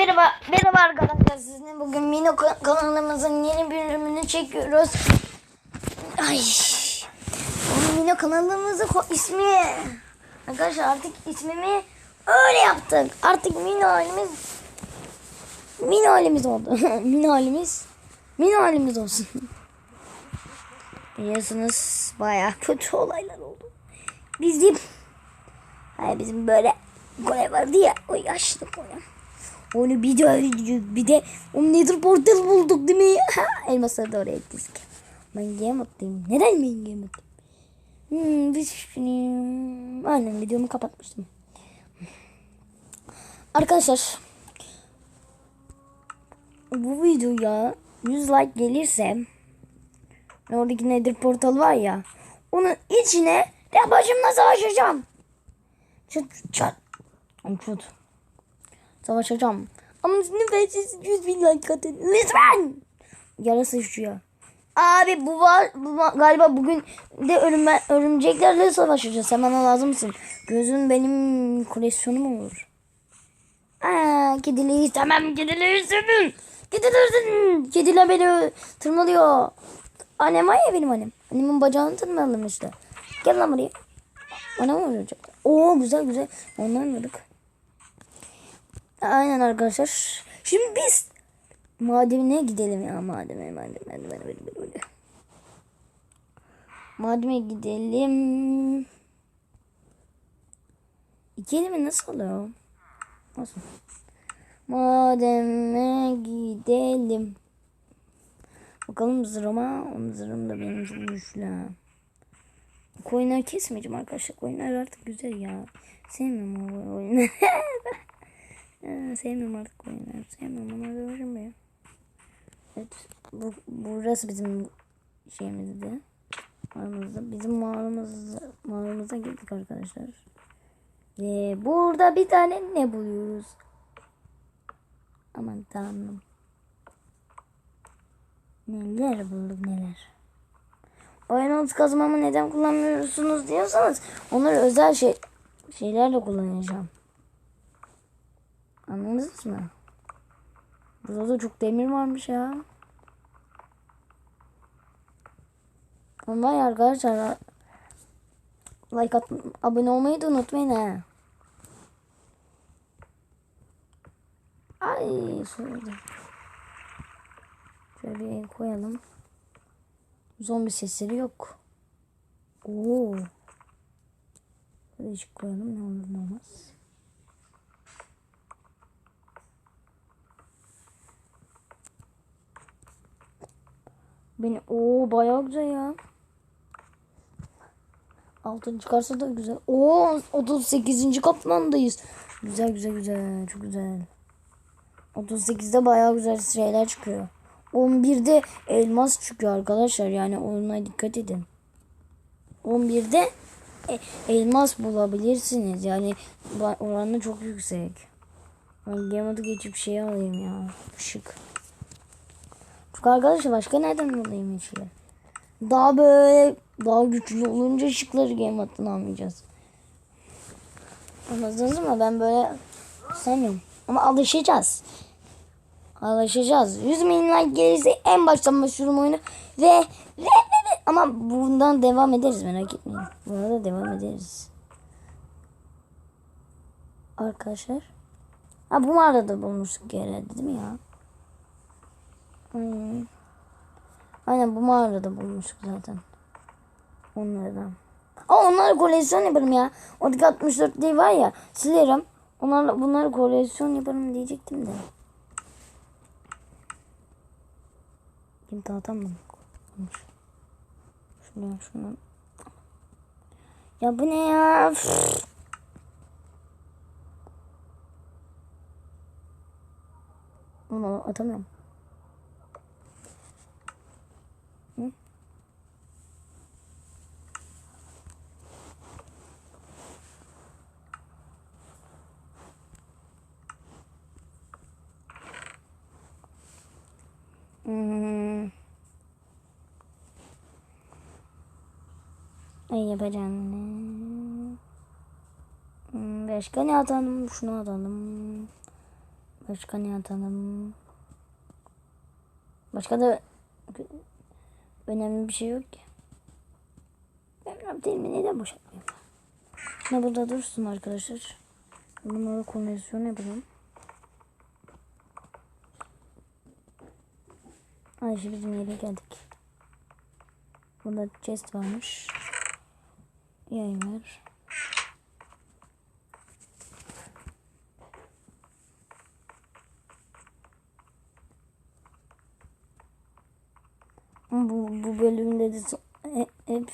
Merhaba, merhaba arkadaşlar. Sizinle bugün Mino ka- kanalımızın yeni bölümünü çekiyoruz. Ay. Mino kanalımızın ismi. Arkadaşlar artık ismimi öyle yaptık. Artık Mino halimiz Mino halimiz oldu. Mino halimiz Mino halimiz olsun. Biliyorsunuz bayağı kötü olaylar oldu. Bizim Hayır bizim böyle Kore vardı ya o yaşlı Kore. Onu bir de bir de o Nether Portal bulduk değil mi? Elmasları da oraya dizdik. Ben yemedim. Neden ben yemedim? Hmm, biz şimdi... Aynen videomu kapatmıştım. Arkadaşlar bu videoya 100 like gelirse oradaki Nether Portal var ya onun içine de başımla savaşacağım. Çat çat. Çat. Savaşacağım. Ama lütfen siz 100 bin like atın. Lütfen. Yarası uçuyor. Abi bu var bu va- galiba bugün de örümbe, örümceklerle savaşacağız. Hemen lazımsın. Gözün benim koleksiyonum olur. Aa, kediliği istemem. Kediliği istemem. Kediliği Kediler beni tırmalıyor. Annem var ya benim annem. Annemin bacağını tırmaladım işte. Gel lan buraya. Bana mı vuracak? Oo güzel güzel. Ondan vurduk. Aynen arkadaşlar. Şimdi biz madene gidelim ya madene madene madene madene madene. Madene gidelim. İki nasıl oluyor? Nasıl? Mademe gidelim. Bakalım zırhıma. Zırhım da benim çok güçlü. Koyunları kesmeyeceğim arkadaşlar. Koyunlar artık güzel ya. Sevmiyorum o oyunu. Ha, Sevmiyorum artık koyunları. Sevmiyorum onları uğraşım ya. Evet. Bu, burası bizim şeyimizdi. Mağaramızda. Bizim mağaramızda, mağaramıza girdik arkadaşlar. Ve burada bir tane ne buluyoruz? Aman tanrım. Neler bulduk neler. Oyunuz kazmamı neden kullanmıyorsunuz diyorsanız onları özel şey şeylerle kullanacağım. Anladınız mı? Burada da çok demir varmış ya. Vay arkadaşlar like at, abone olmayı da unutmayın ha. Ay şöyle. Şöyle koyalım. Zombi sesleri yok. Oo. Işık koyalım ne olur ne olmaz. Beni o bayağı güzel ya. Altın çıkarsa da güzel. Oo 38. katmandayız. Güzel güzel güzel. Çok güzel. 38'de bayağı güzel şeyler çıkıyor. 11'de elmas çıkıyor arkadaşlar. Yani ona dikkat edin. 11'de e- elmas bulabilirsiniz. Yani oranı çok yüksek. Ben Game'ı geçip şey alayım ya. Işık. Çünkü arkadaşlar başka nereden bulayım ışığı? Daha böyle daha güçlü olunca ışıkları game hattına almayacağız. Anladınız mı? Ben böyle sevmiyorum. Ama alışacağız. Alışacağız. 100 bin like gelirse en baştan başlıyorum oyunu. Ve, ve, ve, ve. Ama bundan devam ederiz merak etmeyin. Buna da devam ederiz. Arkadaşlar. Ha bu mağarada bulmuştuk herhalde değil mi ya? Aynen. Aynen bu mağarada bulmuştuk zaten. Onlardan. Aa onları koleksiyon yaparım ya. Oradaki 64 değil var ya silerim. Onlarla bunları koleksiyon yaparım diyecektim de. Kim dağıtamam. Şunu şunu. Ya bu ne ya? Üf. Ama atamıyorum. Hmm. Ay yapacağım ne? Hmm, başka ne atalım? Şunu atalım. Başka ne atalım? Başka da önemli bir şey yok ki. Ben değil mi? Neden boşaltmayayım? Ne burada dursun arkadaşlar. Bunlara konversiyon yapalım. Ayşe bizim yere geldik. Burada chest varmış. Yay var. Bu, bu bölümde de hep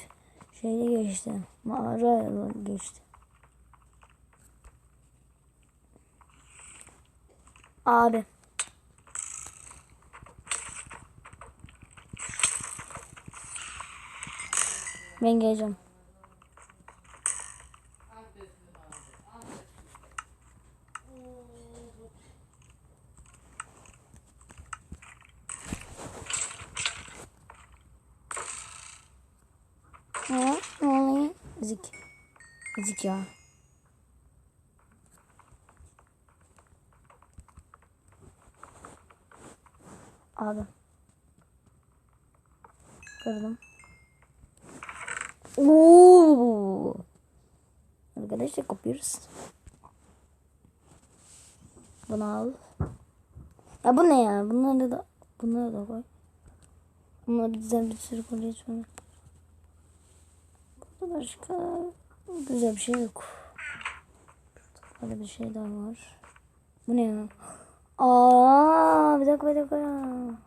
şeyle geçti. Mağara geçti. Abi. Ben geleceğim. Ne? Ne oluyor? Ezik. Ezik ya. Abi. Kırdım. Oo. Arkadaşlar kopuyoruz. Bunu al. Ya bu ne ya? Bunları da bunları da koy. Bunları güzel bir sürü kolyasyon. Burada başka güzel bir şey yok. Böyle bir şey daha var. Bu ne ya? Aa, bir dakika bir dakika.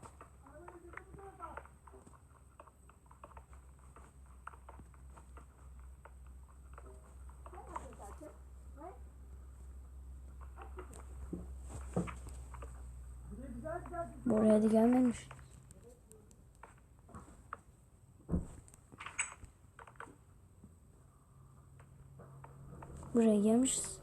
Buraya da gelmemiş. Buraya gelmişiz.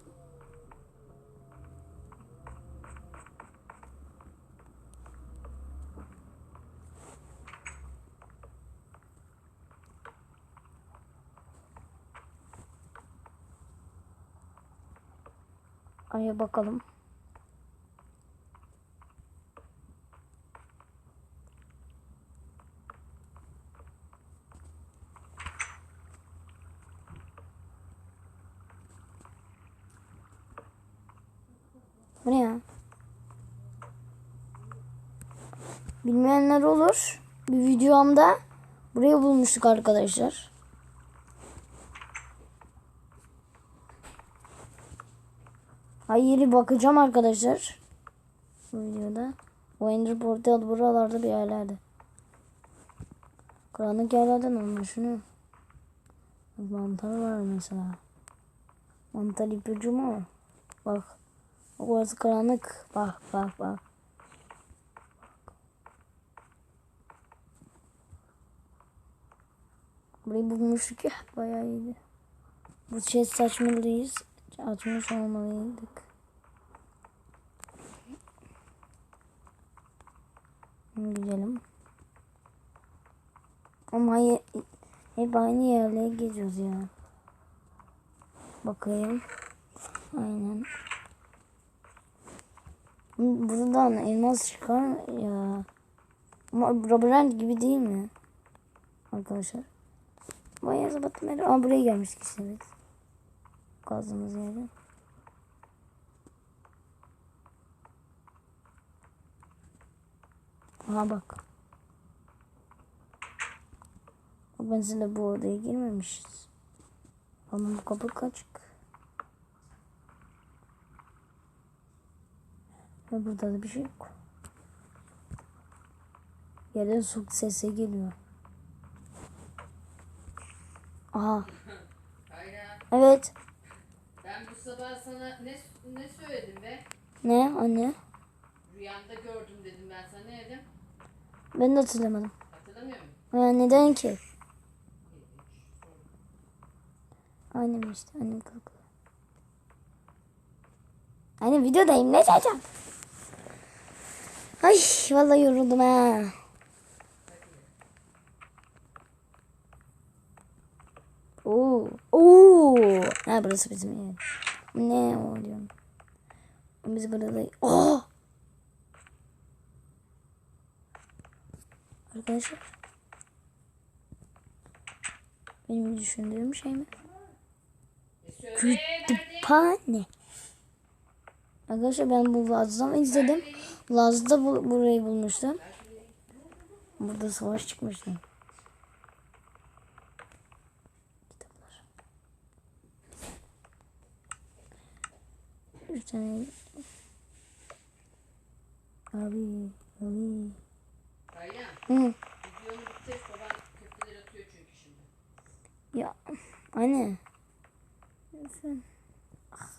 Aya bakalım. Bu ne ya? Bilmeyenler olur. Bir videomda burayı bulmuştuk arkadaşlar. Hayır bakacağım arkadaşlar. Bu videoda. O Ender Portal buralarda bir yerlerde. Karanlık yerlerden anlaşılıyor. Mantar var mesela. Mantar ipucu mu? Bak. Orası karanlık. Bak bak bak. Burayı bulmuştuk ya. Bayağı iyiydi. Bu şey saçmalıyız. Açmış olmalıydık. Gidelim. Ama hayır, hep aynı yerlere geziyoruz ya. Bakayım. Aynen. Buradan elmas çıkar ya. Ama gibi değil mi? Arkadaşlar. Bayağı zabatım her. Aa buraya gelmiştik işte biz. Kazdığımız yerde. Aha bak. Ben sizinle bu odaya girmemişiz. Ama bu kapı açık. Ve burada da bir şey yok. Yerden su sesi geliyor. Aha. Evet. ben bu sabah sana ne ne söyledim be? Ne anne? Rüyamda gördüm dedim ben sana ne dedim? Ben de hatırlamadım. Hatırlamıyor musun? Ha, neden ki? Annem işte. Annem kalkıyor. Anne videodayım. Ne çekeceğim? Ay vallahi yoruldum ha. Ha burası bizim ev. Ne oluyor? Biz burada... Oh! Arkadaşlar. Benim düşündüğüm şey mi? Kütüphane. Arkadaşlar ben bu Laz'dan izledim. Laz'da bu, burayı bulmuştum. Burada savaş çıkmıştı. Bir tane. Abi, abi. Kayyan Hı. videonu bitir baban köfteleri atıyor çünkü şimdi. Ya anne. Ah.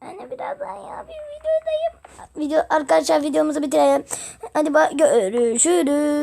Anne birazdan ya bir videodayım. Video arkadaşlar videomuzu bitirelim. Hadi görüşürüz.